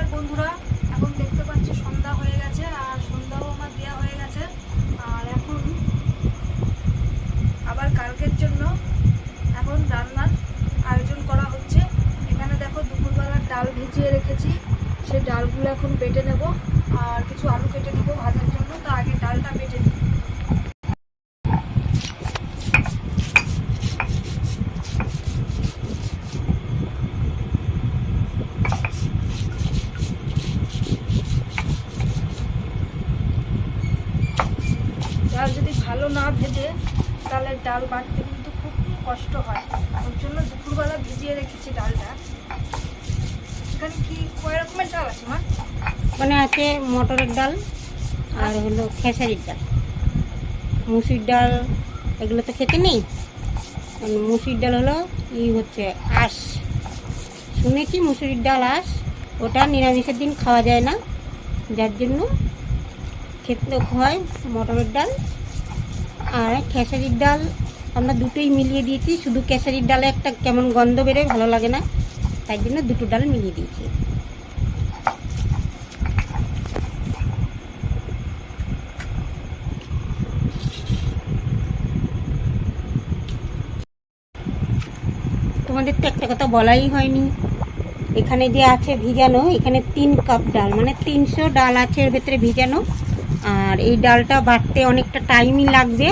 নমস্কার বন্ধুরা, এখন দেখতে পাচ্ছি সন্ধ্যা হয়ে গেছে আর সন্ধ্যাও আমার দেওয়া হয়ে গেছে। আর এখন আবার কালকের জন্য এখন রান্নার আয়োজন করা হচ্ছে। এখানে দেখো দুপুরবেলার ডাল ভিজিয়ে রেখেছি, সেই ডালগুলো এখন বেটে নেব। আর কিছু আলু কেটে নেব ভাজার জন্য। তো আগে ডালটা বেটে নিই ডাল যদি ভালো না ভেজে তাহলে ডাল বাটতে কিন্তু খুব কষ্ট হয় ওর জন্য দুপুরবেলা আছে মানে আছে মটরের ডাল আর হলো খেসারির ডাল। মুসুর ডাল, এগুলো তো খেতে নেই। মুসুর ডাল হলো ই হচ্ছে আঁশ। শুনেছি মুসুরির ডাল, আঁশ। ওটা নিরামিষের দিন খাওয়া যায় না। যার জন্য খেতে হয় মটরের ডাল আর খেসারির ডাল আমরা দুটোই মিলিয়ে দিয়েছি। শুধু খেসারির ডালে একটা কেমন গন্ধ বেরোয়, ভালো লাগে না। তাই জন্য দুটো ডাল মিলিয়ে দিয়েছি। তোমাদের তো একটা কথা বলাই হয়নি। এখানে যে আছে ভিজানো, এখানে তিন কাপ ডাল মানে তিনশো ডাল আছে এর ভেতরে ভিজানো। আর এই ডালটা বাটতে অনেকটা টাইমই লাগবে।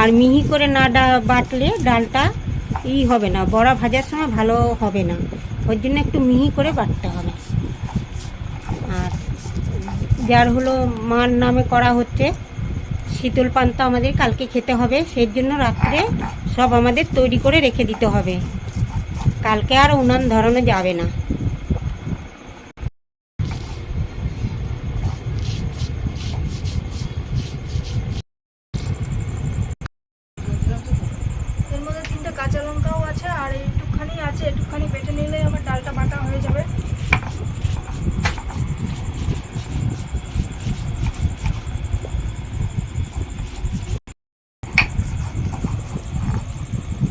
আর মিহি করে না ডা, বাটলে ডালটা ই হবে না, বড়া ভাজার সময় ভালো হবে না। ওর জন্য একটু মিহি করে বাটতে হবে। আর যার হলো মার নামে করা হচ্ছে, শীতল পান্তা আমাদের কালকে খেতে হবে, সেই জন্য রাত্রে সব আমাদের তৈরি করে রেখে দিতে হবে। কালকে আর উনান ধরানো যাবে না এর মধ্যে তিনটে কাঁচা লঙ্কাও আছে আর একটুখানি আছে একটুখানি বেটে নিলেই আমার ডালটা বাটা হয়ে যাবে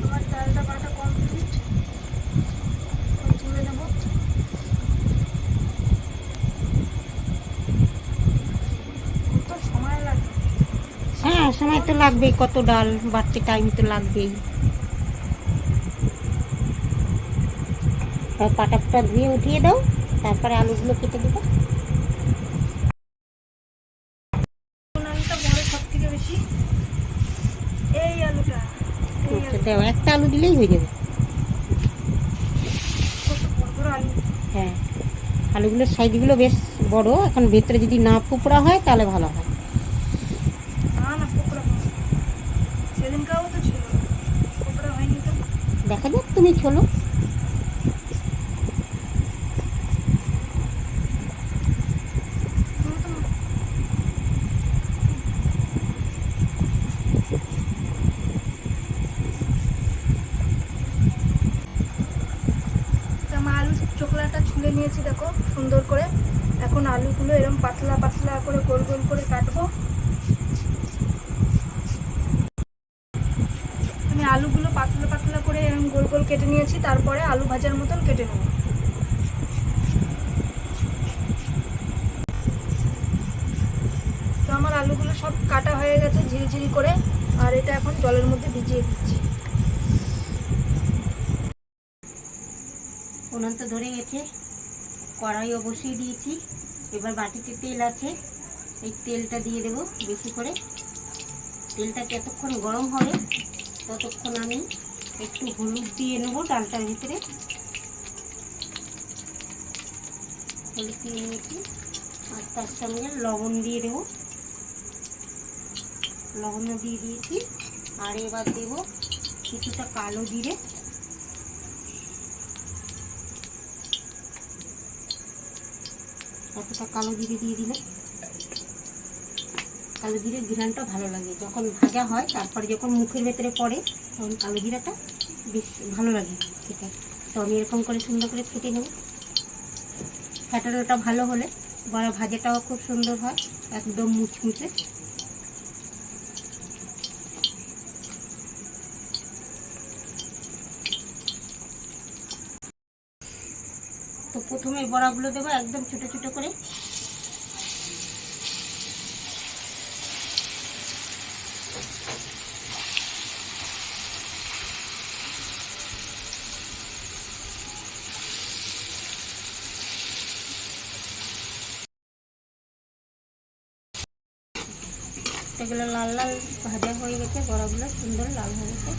আমার ডালটা বাটা কমপ্লিট তুলে নেব কত সময় লাগে হ্যাঁ সময় তো লাগবেই কত ডাল বাড়তে টাইম তো লাগবেই। আর পাটাপটা ধুয়ে উঠিয়ে দাও তারপরে আলুগুলো কেটে দেবো। দাও একটা আলু দিলেই হয়ে যাবে। হ্যাঁ আলুগুলোর সাইজগুলো বেশ বড়। এখন ভেতরে যদি না ফুপড়া হয় তাহলে ভালো হয় না না পোকড়া হবে। সেদিনকাও তো ছিল। হয়নি তো। দেখা যাক তুমি চলো চোখলাটা ছুলে নিয়েছি দেখো সুন্দর করে। এখন আলুগুলো এরকম পাতলা পাতলা করে গোল গোল করে কাটবো আমি আলুগুলো পাতলা পাতলা করে এরকম গোল গোল কেটে নিয়েছি, তারপরে আলু ভাজার মতন কেটে নেব। তো আমার আলুগুলো সব কাটা হয়ে গেছে ঝিরিঝিরি করে, আর এটা এখন জলের মধ্যে ভিজিয়ে দিচ্ছি। উনান তো ধরে গেছে, কড়াইও বসিয়ে দিয়েছি, এবার বাটিতে তেল আছে, এই তেলটা দিয়ে দেবো বেশি করে। তেলটা যতক্ষণ গরম হবে? ততক্ষণ আমি একটু হলুদ দিয়ে নেব ডালটার ভিতরে। হলুদ দিয়ে নিয়েছি। আর তার সঙ্গে লবণ দিয়ে দেবো। লবণও দিয়ে দিয়েছি। আর এবার দেবো কিছুটা কালো জিরে। এতটা কালো জিরে দিয়ে দিলে কালো জিরে ঘিরানটা ভালো লাগে। যখন ভাজা হয়, তারপরে যখন মুখের ভেতরে পড়ে, তখন কালো জিরাটা বেশ ভালো লাগে খেতে। তো আমি এরকম করে সুন্দর করে ফেটে নেব। ফ্যাটানোটা ভালো হলে বড়া ভাজাটাও খুব সুন্দর হয়, একদম মুচমুচে। তো প্রথমে বড়াগুলো দেবো একদম ছোট ছোট করে। এগুলো লাল লাল ভাজা হয়ে গেছে, বড়াগুলো সুন্দর লাল হয়ে গেছে।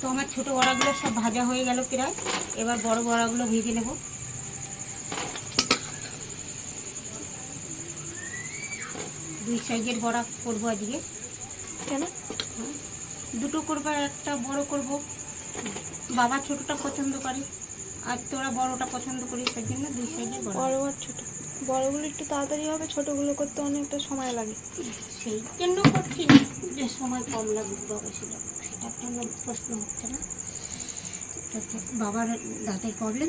তো আমার ছোট বড়াগুলো সব ভাজা হয়ে গেল প্রায়। এবার বড় বড়াগুলো ভেজে নেব। দুই সাইজের বড়া করব আজকে। কেন? দুটো করব একটা বড় করব। বাবা ছোটটা পছন্দ করে আর তোরা বড়টা পছন্দ করি সেই জন্য দুই সাইজের বড়। আর ছোট। বড়গুলো একটু তাড়াতাড়ি হবে ছোটগুলো করতে অনেকটা সময় লাগে। সেই জন্য করছি। যে সময় কম লাগবে বাবা ছিল সেটা সেটার জন্য প্রশ্ন হচ্ছে না। বাবার দাঁতের প্রবলেম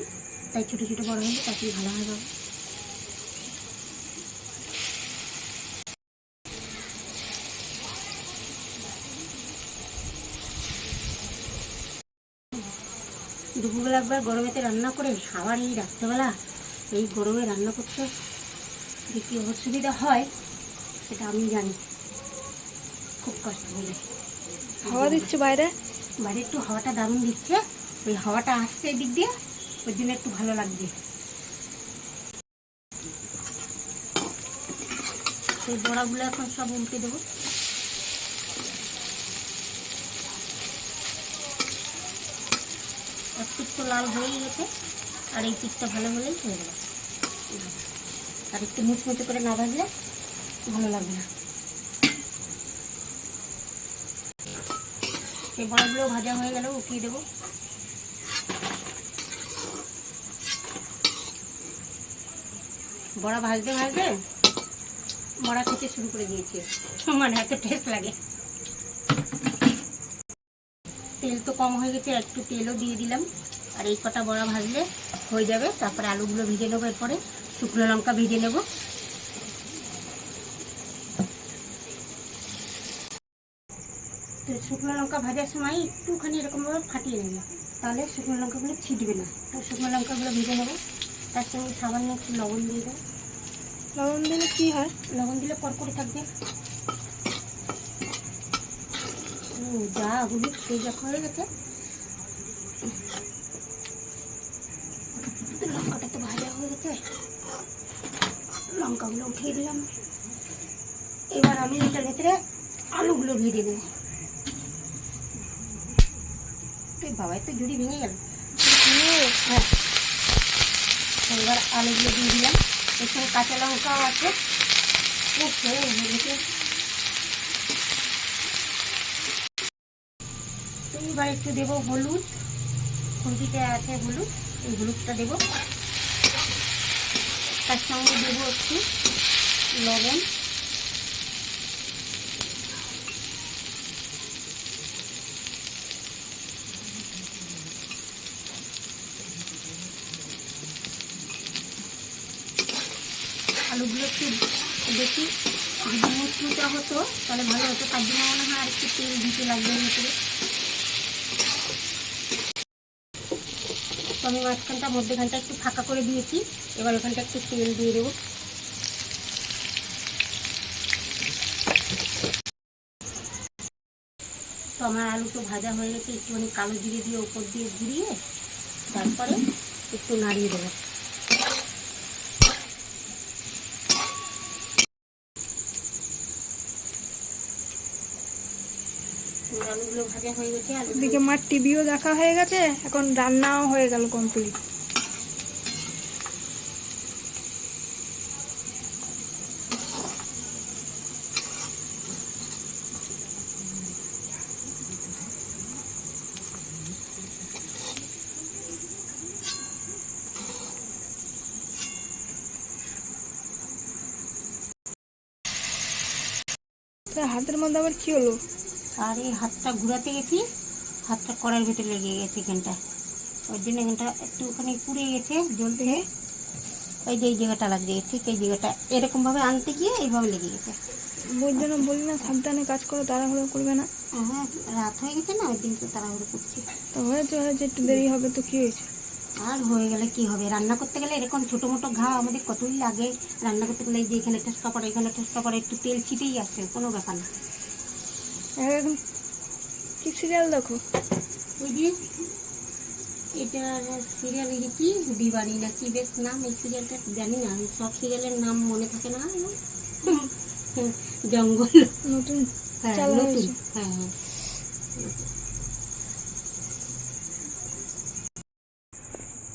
তাই ছোটো ছোটো বড় হলে তাতেই ভালো হয় বাবা। দুপুরবেলা একবার গরমেতে রান্না করে আবার এই রাত্রেবেলা এই গরমে রান্না করতে যে কী অসুবিধা হয় সেটা আমি জানি। খুব কষ্ট হলে হাওয়া দিচ্ছে বাইরে? বাইরে একটু হাওয়াটা দারুণ দিচ্ছে। ওই হাওয়াটা আসছে এদিক দিয়ে ওই জন্য একটু ভালো লাগছে সেই বড়াগুলো এখন সব উল্টে দেবো। তো লাল হয়েই গেছে, আর এই পিঠটা ভালো হলেই হয়ে গেল। আর একটু মুচমুচে করে না ভাজলে ভালো লাগবে না। সেই বড়াগুলো ভাজা হয়ে গেল উঠিয়ে দেবো। বড়া ভাজতে ভাজতে বড়া খেতে শুরু করে দিয়েছি। মানে এত টেস্ট লাগে। তেল তো কম হয়ে গেছে একটু তেলও দিয়ে দিলাম। আর এই কটা বড়া ভাজলে হয়ে যাবে। তারপরে আলুগুলো ভেজে নেব এরপরে। শুকনো লঙ্কা ভেজে নেব। তো শুকনো লঙ্কা ভাজার সময় একটুখানি এরকমভাবে ফাটিয়ে নেবে। তাহলে শুকনো লঙ্কাগুলো ছিটবে না। তো শুকনো লঙ্কাগুলো ভেজে নেব। তার সঙ্গে সামান্য একটু লবণ দিয়ে দেবো। লবণ দিলে কি হয়? লবণ দিলে কড়কড়ে থাকবে। ও, যা হলুদ সেই যখন হয়ে গেছে। তো ভাজা হয়ে গেছে। লঙ্কাগুলো উঠিয়ে দিলাম। এবার আমি এটার ভেতরে আলুগুলো ভেজে দেবো। বাবাই তো জুড়ি ভেঙে গেল। হ্যাঁ। এবার আলুগুলো দিয়ে দিলাম। এর সঙ্গে কাঁচা লঙ্কাও আছে। এবার একটু দেবো হলুদ। খুন্তিতে আছে হলুদ। এই হলুদটা দেবো। তার সঙ্গে দেবো একটু লবণ। আলুগুলো একটু বেশি যদি মুচমুচা হতো, তাহলে ভালো হতো। তার জন্য মনে হয় আর একটু তেল দিতে লাগবে ভিতরে। আমি মাঝখানটা, মধ্যেখানটা একটু ফাঁকা করে দিয়েছি। এবার ওখানটা একটু তেল দিয়ে দেবো। তো আমার আলু তো ভাজা হয়ে গেছে, একটুখানি কালো জিরে দিয়ে ওপর দিয়ে ঘুরিয়ে তারপরে একটু নাড়িয়ে দেবো। আলুগুলো ভাজা টিভিও দেখা হয়ে গেছে, এখন রান্নাও হয়ে গেল কমপ্লিট হাতের মধ্যে আবার কি হলো? আর এই হাতটা ঘুরাতে গেছি হাতটা কড়াইয়ের ভেতরে লেগে গেছে এখানটা। ওই জন্য এখানটা একটুখানি পুড়ে গেছে জল থেকে ওই যে এই জায়গাটা লাগছে ঠিক এই জায়গাটা। এরকমভাবে আনতে গিয়ে এইভাবে লেগে গেছে। ওই জন্য বলি না সাবধানে কাজ করো তাড়াহুড়ো করবে না। হ্যাঁ রাত হয়ে গেছে না ওই দিন তো তাড়াহুড়ো করছি। তো হয়েছে হয়েছে একটু দেরি হবে তো কি হয়েছে? আর হয়ে গেলে কি হবে? রান্না করতে গেলে এরকম ছোটো মোটো ঘা আমাদের কতই লাগে। রান্না করতে গেলে যে এখানে টেস্টা পড়ে এখানে টেস্টা পড়ে একটু তেল ছিটেই আসে কোনো ব্যাপার না। এখন কি সিরিয়াল দেখো? ওই যে এটা সিরিয়াল এই যে কি? বিবাড়ি না কি বেশ নাম এই সিরিয়ালটা জানি না আমি সব সিরিয়ালের নাম মনে থাকে না জঙ্গল। নতুন হ্যাঁ নতুন। হ্যাঁ হ্যাঁ।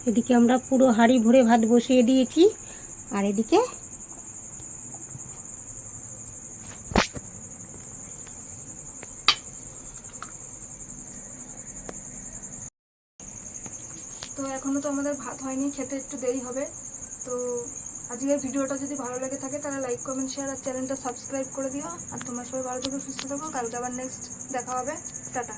এদিকে আমরা পুরো হাঁড়ি ভরে ভাত বসিয়ে দিয়েছি আর এদিকে তো এখনও তো আমাদের ভাত হয়নি, খেতে একটু দেরি হবে। তো আজকের ভিডিওটা যদি ভালো লাগে থাকে তাহলে লাইক কমেন্ট শেয়ার আর চ্যানেলটা সাবস্ক্রাইব করে দিও। আর তোমার সবাই ভালো থেকে, সুস্থ থাকো। কালকে আবার নেক্সট দেখা হবে। টাটা।